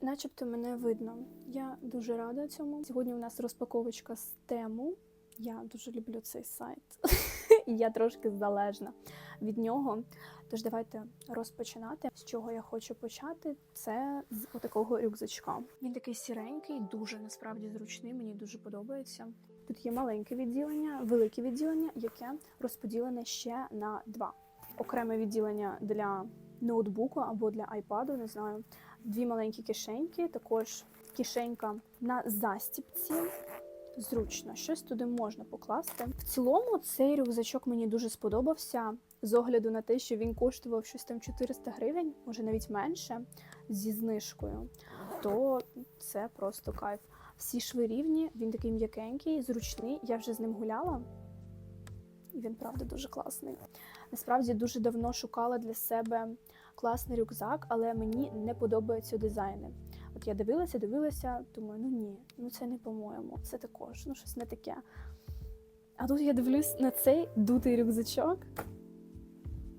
начебто мене видно. Я дуже рада цьому. Сьогодні у нас розпаковочка з тему. Я дуже люблю цей сайт. І я трошки залежна від нього. Тож давайте розпочинати. З чого я хочу почати, це з отакого рюкзачка. Він такий сіренький, дуже насправді зручний. Мені дуже подобається. Тут є маленьке відділення, велике відділення, яке розподілене ще на два. Окреме відділення для ноутбуку або для айпаду, не знаю. Дві маленькі кишеньки, також кишенька на застіпці. Зручно, щось туди можна покласти. В цілому цей рюкзачок мені дуже сподобався з огляду на те, що він коштував щось там 400 гривень, може навіть менше, зі знижкою. То це просто кайф. Всі шви рівні, він такий м'якенький, зручний. Я вже з ним гуляла, і він правда дуже класний. Насправді дуже давно шукала для себе класний рюкзак, але мені не подобаються дизайни. От я дивилася, дивилася, думаю, ну ні, ну це не по-моєму, це також, ну щось не таке. А тут я дивлюсь на цей дутий рюкзачок.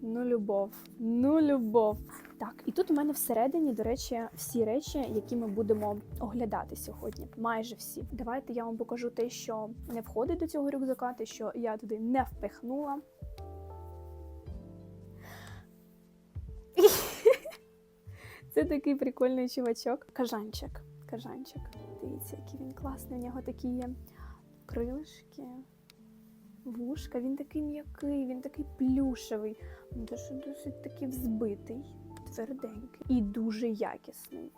Ну, любов, ну любов. Так, і тут у мене всередині, до речі, всі речі, які ми будемо оглядати сьогодні. Майже всі. Давайте я вам покажу те, що не входить до цього рюкзака, те, що я туди не впихнула. Це такий прикольний чувачок. Кажанчик. Кажанчик. Дивіться, який він класний. У нього такі є крилишки, вушка. Він такий м'який, він такий плюшевий. Дуже досить такий взбитий, тверденький і дуже якісний.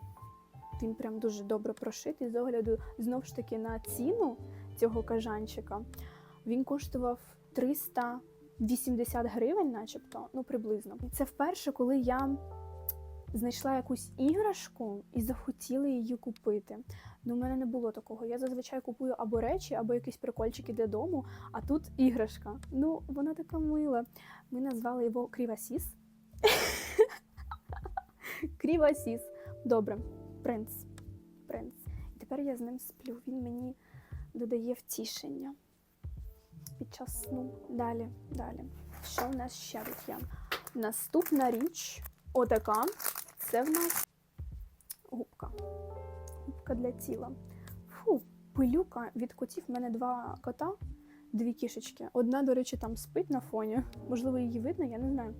Він прям дуже добре прошитий. З огляду знову ж таки на ціну цього кажанчика. Він коштував 380 гривень, начебто, ну приблизно. І це вперше, коли я знайшла якусь іграшку і захотіла її купити. Ну, у мене не було такого. Я зазвичай купую або речі, або якісь прикольчики для дому, а тут іграшка. Ну, вона така мила. Ми назвали його Крівасіс. Крівасіс. Добре, принц. Принц. І тепер я з ним сплю. Він мені додає втішення під час сну. Далі, далі. Що в нас ще тут є? Наступна річ отака. Це в нас губка. Губка для тіла. Фу, пилюка від котів. У мене два кота, дві кішечки. Одна, до речі, там спить на фоні. Можливо, її видно, я не знаю.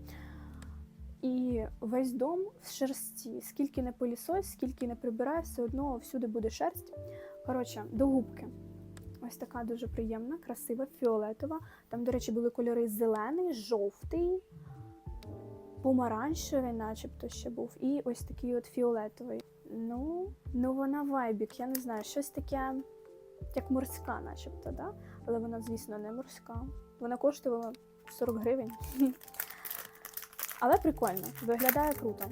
І весь дом в шерсті. Скільки не пилісось, скільки не прибирає, все одно всюди буде шерсть. Коротше, до губки. Ось така дуже приємна, красива, фіолетова. Там, до речі, були кольори зелений, жовтий, помаранчевий, начебто ще був, і ось такий от фіолетовий. Ну, ну вона вайбік, я не знаю, щось таке, як морська, начебто, да? але вона, звісно, не морська. Вона коштувала 40 гривень. Але прикольно, виглядає круто.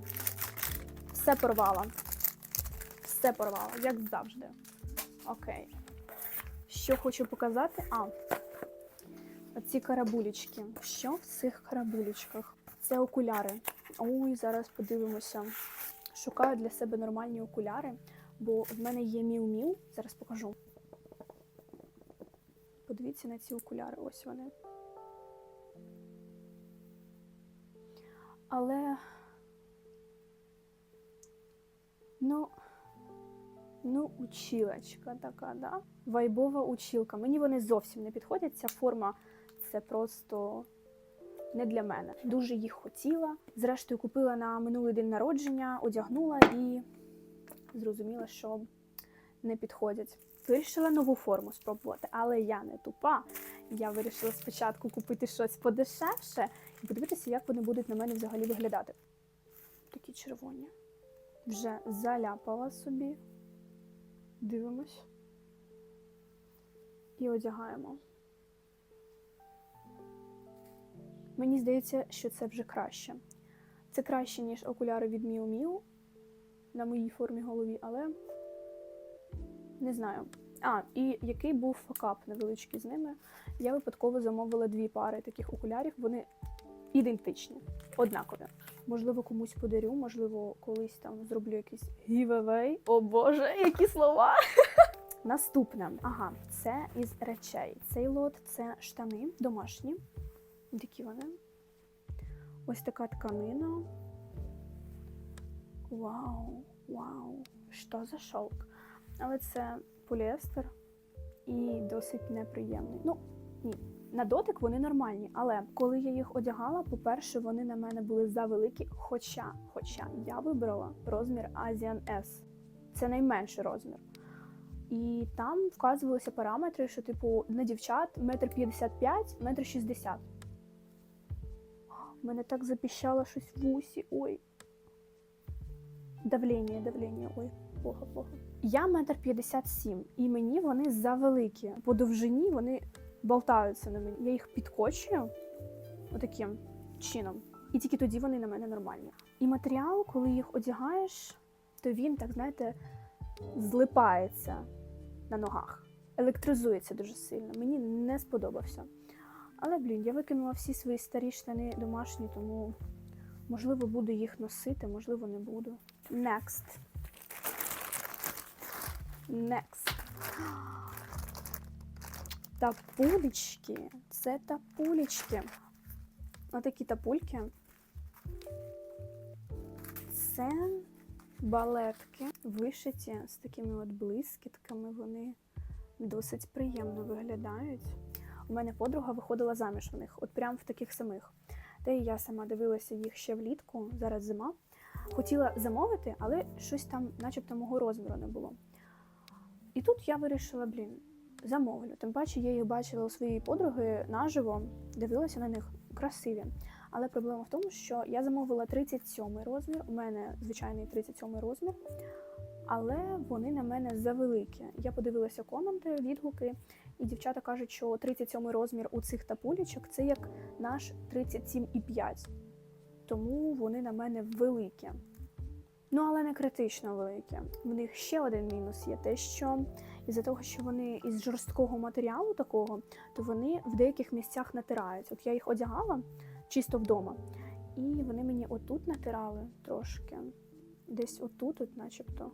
Все порвала. Все порвала, як завжди. Окей. Що хочу показати? А, оці карабулечки. Що в цих карабулечках? Це окуляри. Ой, зараз подивимося. Шукаю для себе нормальні окуляри, бо в мене є міу-міу. Зараз покажу. Подивіться на ці окуляри, ось вони. Але. Ну, ну, училочка така, да? Вайбова училка. Мені вони зовсім не підходять. Ця форма це просто не для мене. Дуже їх хотіла. Зрештою, купила на минулий день народження, одягнула і зрозуміла, що не підходять. Вирішила нову форму спробувати, але я не тупа. Я вирішила спочатку купити щось подешевше і подивитися, як вони будуть на мене взагалі виглядати. Такі червоні. Вже заляпала собі. Дивимось. І одягаємо. Мені здається, що це вже краще. Це краще, ніж окуляри від Miu Miu на моїй формі голові, але не знаю. А, і який був факап невеличкий з ними. Я випадково замовила дві пари таких окулярів. Вони ідентичні, однакові. Можливо, комусь подарю, можливо, колись там зроблю якийсь giveaway. О Боже, які слова! Наступне, ага, це із речей. Цей лот це штани домашні. Такі вони. Ось така тканина. Вау, вау! що за шовк? Але це поліестер і досить неприємний. Ну, ні, на дотик вони нормальні, але коли я їх одягала, по-перше, вони на мене були завеликі. Хоча, хоча я вибрала розмір Asian S. Це найменший розмір. І там вказувалися параметри, що, типу, на дівчат метр п'ятдесят п'ять, метр шістдесят. Мене так запіщало щось в усі. Ой. Давлення, давлення, ой, плохо. Я метр п'ятдесят сім, і мені вони завеликі. По довжині вони болтаються на мені. Я їх підкочую отаким чином. І тільки тоді вони на мене нормальні. І матеріал, коли їх одягаєш, то він, так знаєте, злипається на ногах, електризується дуже сильно. Мені не сподобався. Але, блін, я викинула всі свої старі штани домашні, тому можливо буду їх носити, можливо, не буду. Next. Next. Тапулечки. Це тапулечки. Отакі тапульки. Це балетки, вишиті з такими от блискітками. Вони досить приємно виглядають. У мене подруга виходила заміж в них, от прям в таких самих. Та і я сама дивилася їх ще влітку, зараз зима. Хотіла замовити, але щось там, начебто, мого розміру не було. І тут я вирішила, блін, замовлю. Тим паче я їх бачила у своєї подруги наживо, дивилася на них красиві. Але проблема в тому, що я замовила 37 розмір, у мене звичайний 37 розмір, але вони на мене завеликі. Я подивилася коменти, відгуки, і дівчата кажуть, що 37 розмір у цих тапулічок це як наш 37,5. Тому вони на мене великі. Ну, але не критично великі. В них ще один мінус є те, що із-за того, що вони із жорсткого матеріалу такого, то вони в деяких місцях натирають. От я їх одягала чисто вдома, і вони мені отут натирали трошки. Десь отут, от начебто.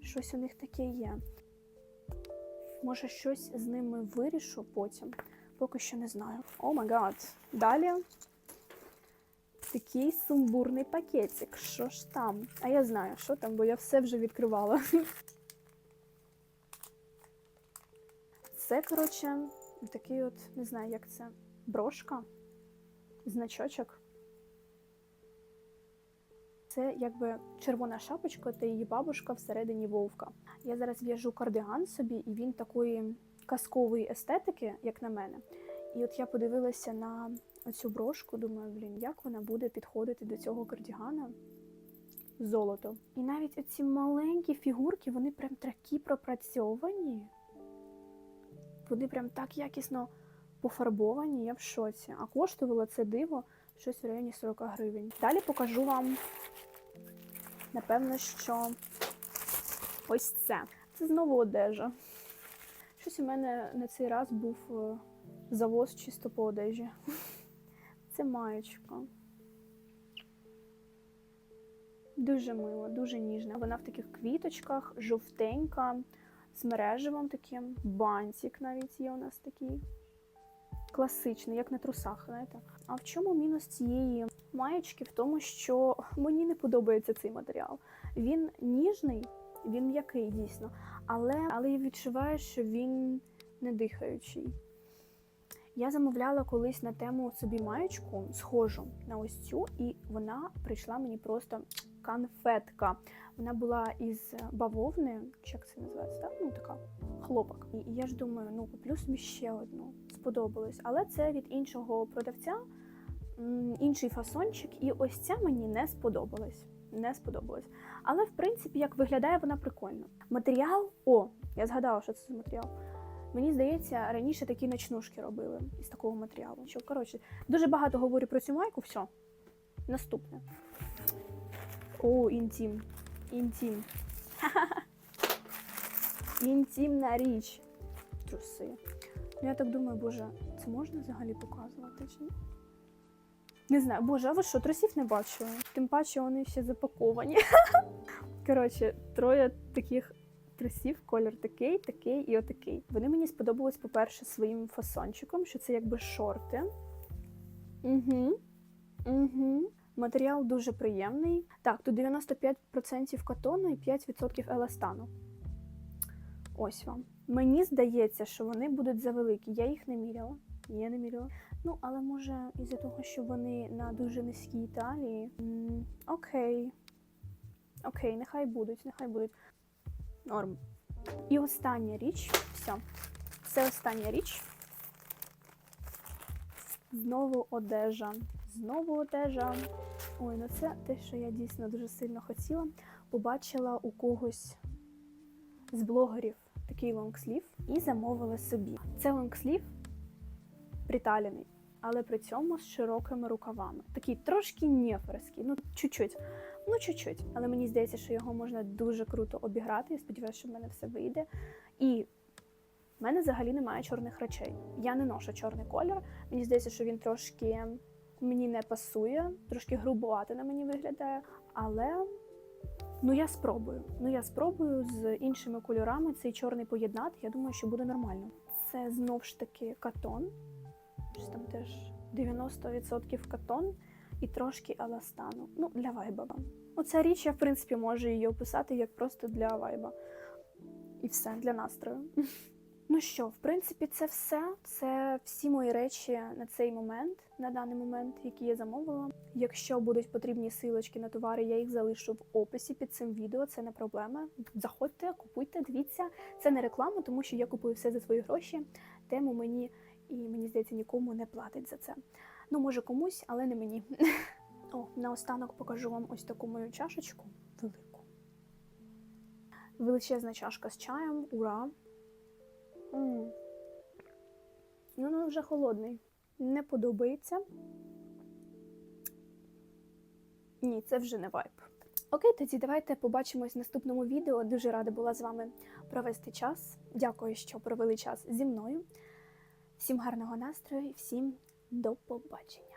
Щось у них таке є. Може, щось з ними вирішу потім. Поки що не знаю. О май гад. Далі такий сумбурний пакетик. Що ж там? А я знаю, що там, бо я все вже відкривала. Це, коротше, такий от, не знаю, як це, брошка, значочок. Це якби червона шапочка та її бабушка всередині вовка. Я зараз в'яжу кардиган собі, і він такої казкової естетики, як на мене. І от я подивилася на оцю брошку, думаю, блін, як вона буде підходити до цього кардігана. Золото. І навіть оці маленькі фігурки, вони прям такі пропрацьовані. Вони прям так якісно пофарбовані, я в шоці. А коштувало це диво щось в районі 40 гривень. Далі покажу вам, напевно, що ось це. Це знову одежа. Щось у мене на цей раз був е, завоз чисто по одежі. Це маєчка. Дуже мила, дуже ніжна. Вона в таких квіточках, жовтенька, з мереживом таким. Бантик навіть є у нас такий. Класичний, як на трусах, знаєте. А в чому мінус цієї маєчки? В тому, що мені не подобається цей матеріал. Він ніжний, він м'який дійсно, але, але я відчуваю, що він не дихаючий. Я замовляла колись на тему собі маєчку, схожу на ось цю, і вона прийшла мені просто конфетка. Вона була із бавовни, чи як це називається, так? Ну така хлопок. І, я ж думаю, ну куплю собі ще одну. Сподобалось. Але це від іншого продавця, інший фасончик, і ось ця мені не сподобалась. Не сподобалось. Але в принципі, як виглядає, вона прикольно. Матеріал, о, я згадала, що це за матеріал. Мені здається, раніше такі ночнушки робили із такого матеріалу. Що, коротше, дуже багато говорю про цю майку, все. Наступне. О, інтім. Інтім. Інтімна річ. Труси. Я так думаю, боже, це можна взагалі показувати чи ні? Не знаю, боже, а ви що, трусів не бачили? Тим паче вони ще запаковані. Коротше, троє таких трусів, колір такий, такий і отакий. Вони мені сподобались, по-перше, своїм фасончиком, що це якби шорти. Угу. Угу. Матеріал дуже приємний. Так, тут 95% катону і 5% еластану. Ось вам. Мені здається, що вони будуть завеликі. Я їх не міряла. Я не міряла. Ну, але може, із-за того, що вони на дуже низькій талії. Окей. Окей, нехай будуть, нехай будуть. Норм. І остання річ. Все. Це остання річ. Знову одежа. Знову одежа. Ой, ну це те, що я дійсно дуже сильно хотіла. Побачила у когось з блогерів такий лонгслів і замовила собі. Це лонгслів приталений, але при цьому з широкими рукавами. Такий трошки неферський, ну чуть-чуть. Ну, чуть-чуть. Але мені здається, що його можна дуже круто обіграти. Я сподіваюся, що в мене все вийде. І в мене взагалі немає чорних речей. Я не ношу чорний колір. Мені здається, що він трошки мені не пасує, трошки грубувати на мені виглядає. Але ну я спробую. Ну я спробую з іншими кольорами цей чорний поєднати. Я думаю, що буде нормально. Це знов ж таки катон. Щось там теж 90% катон і трошки еластану. Ну, для вайба. Оця річ, я, в принципі, можу її описати як просто для вайба. І все, для настрою. Ну що, в принципі, це все. Це всі мої речі на цей момент, на даний момент, які я замовила. Якщо будуть потрібні силочки на товари, я їх залишу в описі під цим відео. Це не проблема. Заходьте, купуйте, дивіться. Це не реклама, тому що я купую все за свої гроші. Тему мені і мені здається, нікому не платить за це. Ну, може комусь, але не мені. О, наостанок покажу вам ось таку мою чашечку велику. Величезна чашка з чаєм. Ура! М Ну, він вже холодний. Не подобається. Ні, це вже не вайб. Окей, тоді давайте побачимось в наступному відео. Дуже рада була з вами провести час. Дякую, що провели час зі мною. Всім гарного настрою і всім до побачення.